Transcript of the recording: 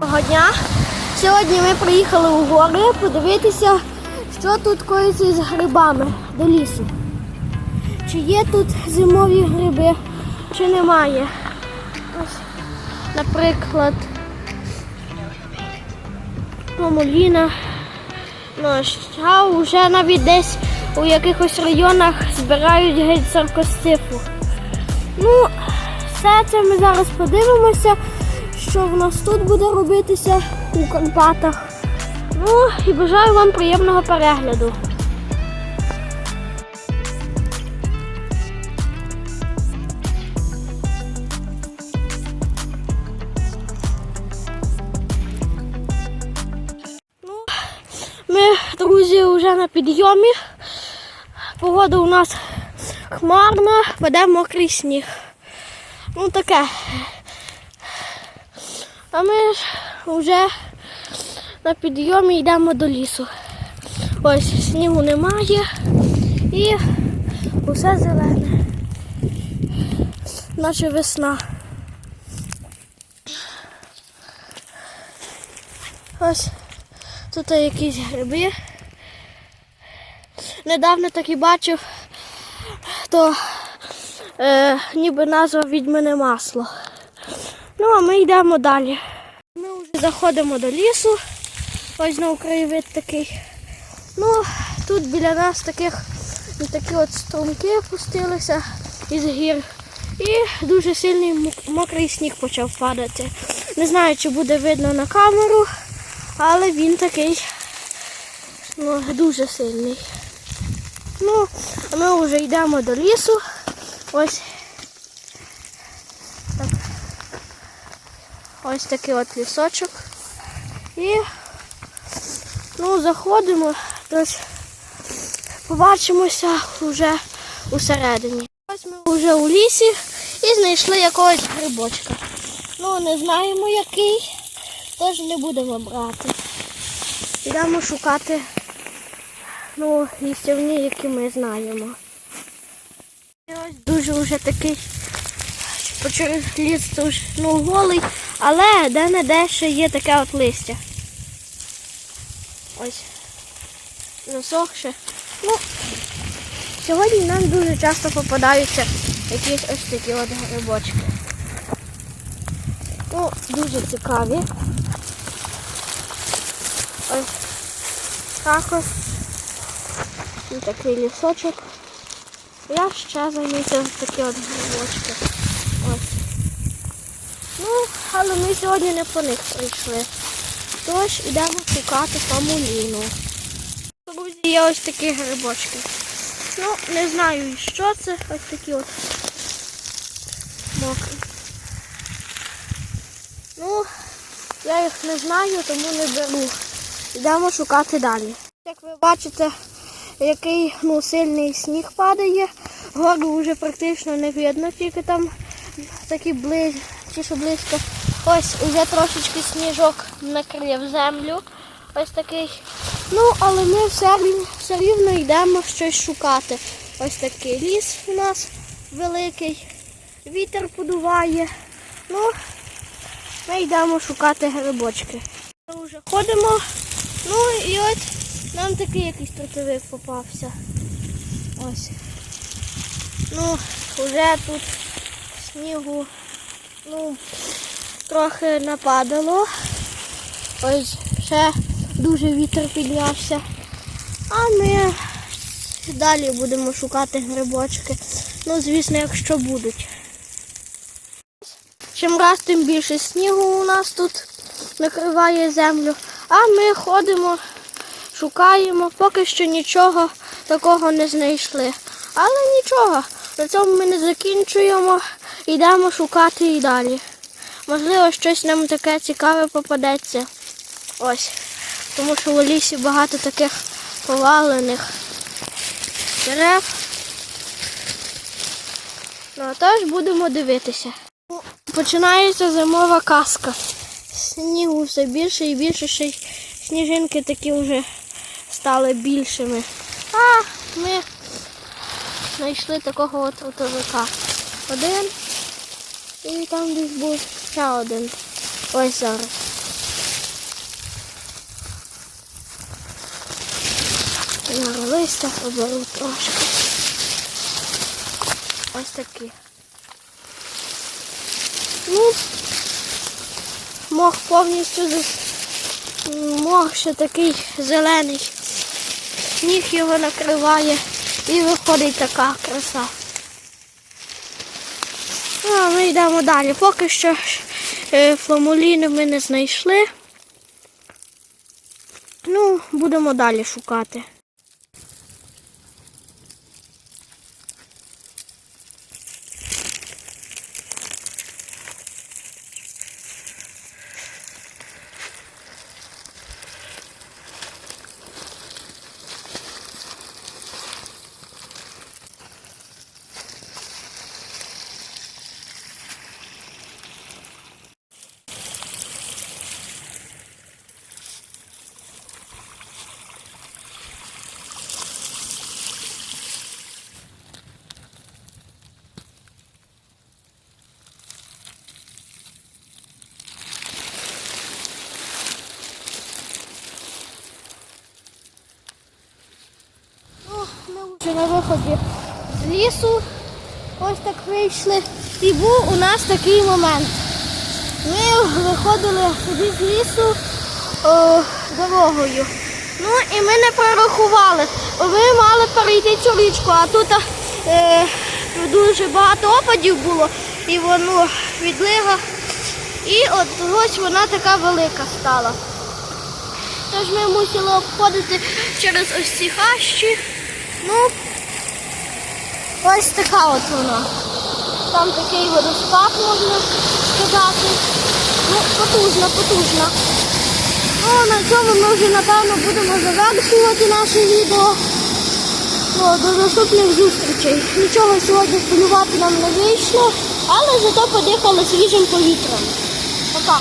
Доброго дня. Сьогодні ми приїхали у гори подивитися, що тут коїться з грибами до лісу. Чи є тут зимові гриби, чи немає. Ось, наприклад, Мамуліна. Ну, а вже навіть десь у якихось районах збирають геть саркостифу. Ну, все це ми зараз подивимося, що в нас тут буде робитися у Карпатах. Ну і бажаю вам приємного перегляду. Ну, Ми, друзі, вже на підйомі. Погода у нас хмарна, веде мокрий сніг. Ну таке. А ми вже на підйомі йдемо до лісу. Ось снігу немає і усе зелене. Наче весна. Ось тут якісь гриби. Недавно так і бачив, то е, ніби назва відьмине масло. Ну, а ми йдемо далі. Ми вже заходимо до лісу. Ось знову краєвид такий. Ну, тут біля нас таких такі от струмки опустилися із гір. І дуже сильний мокрий сніг почав падати. Не знаю, чи буде видно на камеру, але він такий ну, дуже сильний. Ну, ми вже йдемо до лісу. Ось Ось такий от лісочок. І ну, заходимо, тож побачимося вже усередині. Ось ми вже у лісі і знайшли якогось грибочка. Ну, не знаємо який, тож не будемо брати. Йдемо шукати ну, лісівні, які ми знаємо. І ось дуже вже такий ліс тут, ну, голий, але де-не-де ще є таке от листя. Ось. Засохше. Ну, сьогодні нам дуже часто попадаються якісь ось такі от грибочки. Ну, дуже цікаві. Ось також. Такий лісочок. Я ще замітив такі от грибочки. Ну, але ми сьогодні не по них прийшли. Тож ідемо шукати памуліну. Друзі, є ось такі грибочки. Ну, не знаю, що це. Ось такі от мокрі. Ну, я їх не знаю, тому не беру. Йдемо шукати далі. Як ви бачите, який ну, сильний сніг падає. Гору вже практично не видно, тільки там такі близь, ті, близько. Ось уже трошечки сніжок накрив землю. Ось такий. Ну, але ми все, все рівно йдемо щось шукати. Ось такий ліс у нас великий, вітер подуває. Ну, ми йдемо шукати грибочки. Ми вже ходимо. Ну і от нам такий якийсь тротовик попався. Ось. Ну, вже тут снігу ну, трохи нападало. Ось ще дуже вітер піднявся. А ми далі будемо шукати грибочки. Ну, звісно, якщо будуть. Чим раз, тим більше снігу у нас тут накриває землю. А ми ходимо, шукаємо, поки що нічого такого не знайшли. Але нічого, на цьому ми не закінчуємо, йдемо шукати і далі. Можливо, щось нам таке цікаве попадеться. Ось. Тому що у лісі багато таких повалених дерев. Ну, а тож будемо дивитися. Ну, Починається зимова казка. Снігу все більше і більше, ще сніжинки такі вже стали більшими. А ми знайшли такого от отовика. Один і там десь був ще один. Ось зараз. Я листя поберу трошки. Ось такі. Ну, мох повністю мох ще такий зелений. Сніг його накриває і виходить така краса. Йдемо далі. Поки що е, фламуліни ми не знайшли. Ну, будемо далі шукати. Ну, ми вже на виході з лісу. Ось так вийшли. І був у нас такий момент. Ми виходили сюди з лісу о, дорогою. Ну і ми не прорахували. Ми мали перейти цю річку, а тут е, дуже багато опадів було і воно відлига. І от ось вона така велика стала. Тож ми мусили обходити через ось ці хащі. Ну, ось така от вона. Там такий водоспад можна сказати. Ну, потужна, потужна. Ну, на цьому ми вже, напевно, будемо завершувати наше відео. Ну, до наступних зустрічей. Нічого сьогодні полювати нам не вийшло, але зато подихали свіжим повітрям. Пока.